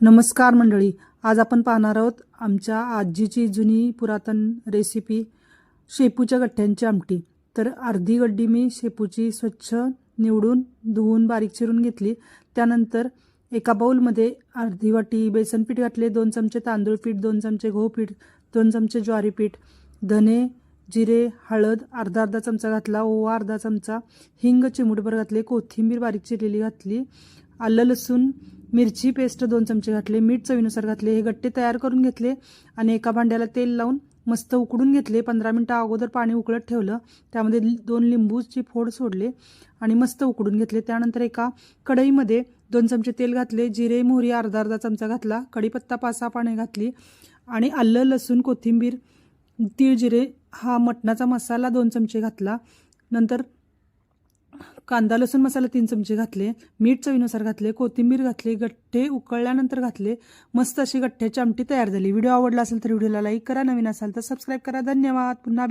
नमस्कार मंडळी. आज आपण पाहणार आहोत आमच्या आजीची जुनी पुरातन रेसिपी शेपूच्या गठ्ठ्यांची आमटी. तर अर्धी गड्डी मी शेपूची स्वच्छ निवडून धुवून बारीक चिरून घेतली. त्यानंतर एका बाऊलमध्ये अर्धी वाटी बेसन पीठ घातले दोन चमचे तांदूळ पीठ दोन चमचे गहू पीठ दोन चमचे ज्वारी पीठ धने जिरे हळद अर्धा अर्धा चमचा घातला ओवा अर्धा चमचा हिंग चिमूटभर घातले कोथिंबीर बारीक चिरलेली घातली आलं लसूण मिरची पेस्ट दोन चमचे घातले मीठ चवीनुसार घातले हे गट्टे तयार करून घेतले आणि एका भांड्याला तेल लावून मस्त उकडून घेतले. पंधरा मिनटं अगोदर पाणी उकळत ठेवलं. त्यामध्ये दोन लिंबूची फोड सोडले आणि मस्त उकडून घेतले. त्यानंतर एका कढईमध्ये दोन चमचे तेल घातले जिरे मोहरी अर्धा अर्धा चमचा घातला कढीपत्ता पाच सहा पाने घातली आणि आलं लसूण कोथिंबीर तीळ जिरे हा मटणाचा मसाला दोन चमचे घातला. नंतर कांदा लसूण मसाला तीन चमचे घातले मीठ चवीनुसार घातले कोथिंबीर घातली गठ्ठे उकळल्यानंतर घातले मस्त अशी गठ्ठ्याची आमटी तयार झाली. व्हिडिओ आवडला असेल तर व्हिडिओला लाईक करा. नवीन असाल तर सबस्क्राईब करा. धन्यवाद. पुन्हा